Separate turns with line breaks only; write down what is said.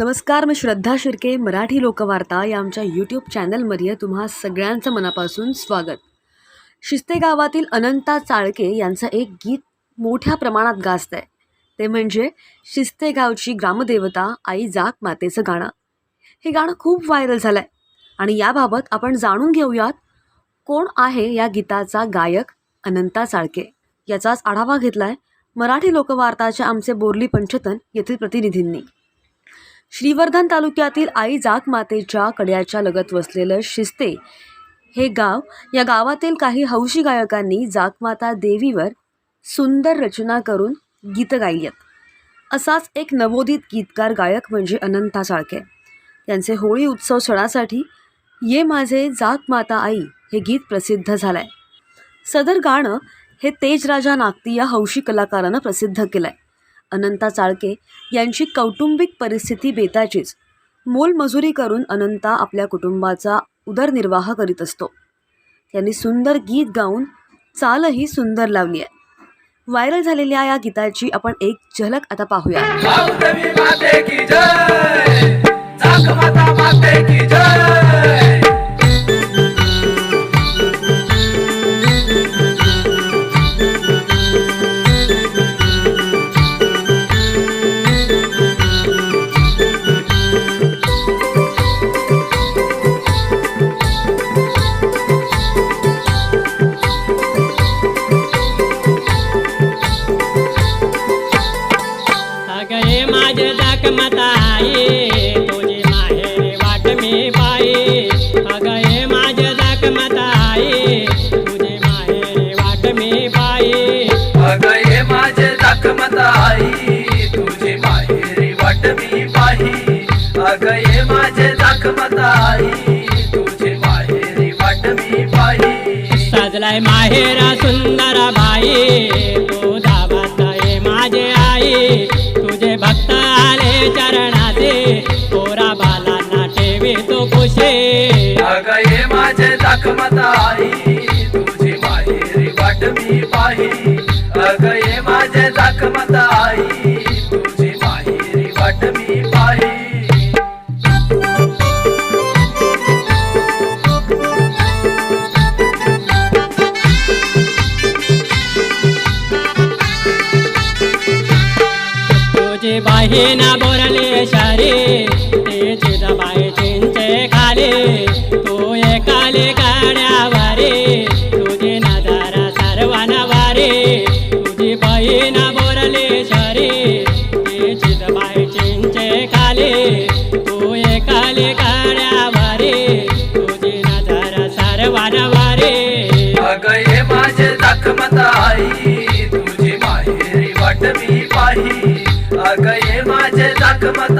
नमस्कार मी श्रद्धा शिर्के मराठी लोकवार्ता या आमच्या यूट्यूब चॅनलमध्ये तुम्हा सगळ्यांचं मनापासून स्वागत. शिस्ते गावातील अनंता चाळके यांचं एक गीत मोठ्या प्रमाणात गाजत आहे ते म्हणजे शिस्ते गावची ग्रामदेवता आई जाक मातेचं गाणं. हे गाणं खूप व्हायरल झालं आहे आणि याबाबत आपण जाणून घेऊयात कोण आहे या गीताचा गायक अनंता चाळके? याचाच आढावा घेतला आहे मराठी लोकवार्ताच्या आमचे बोरली पंचतन येथील प्रतिनिधींनी. श्रीवर्धन तालुक्यातील आई जातमातेच्या कड्याच्या लगत वसलेलं शिस्ते हे गाव या गावातील काही हौशी गायकांनी जाकमाता देवीवर सुंदर रचना करून गीतं गायली आहेत असाच एक नवोदित गीतकार गायक म्हणजे अनंता साळके. त्यांचे होळी उत्सव सणासाठी ये माझे जाक माता आई हे गीत प्रसिद्ध झालं आहे सदर गाणं हे तेजराजा नागती या हौशी कलाकारानं प्रसिद्ध केलं आहे अनंता चाळके यांची कौटुंबिक परिस्थिती बेताचीच. मोलमजुरी करून अनंता आपल्या कुटुंबाचा उदरनिर्वाह करीत असतो. त्यांनी सुंदर गीत गाऊन चालही सुंदर लावली आहे. व्हायरल झालेल्या या गीताची आपण एक झलक आता पाहूया.
माते की जय! माता माते की जय!
हे माझे आई तुझी माहेरी वाट मी
पाही
सजलाय माहेरा सुंदर बाई तू धावत ये माझे आई चरणाचे पोरा बालांना ठेवी तो खुशे.
अग माझे जखमत आई तुझी माहेरी वाट मी पाही.
बाहेना बोरले शारे ते तिची दबाई चिंचे खाली तू एकाली गाड्यावारी तुझी नजर सर्वांवारी तुझी बहीण बोरली शरी तिची दबाई चिंचे खाली तू काड्या वारे तुझे नजर सर्वाना
वारे. ये माझे जखमत आई तुझी माहेरी वाट मी पाही. अग माझे लाख जखमत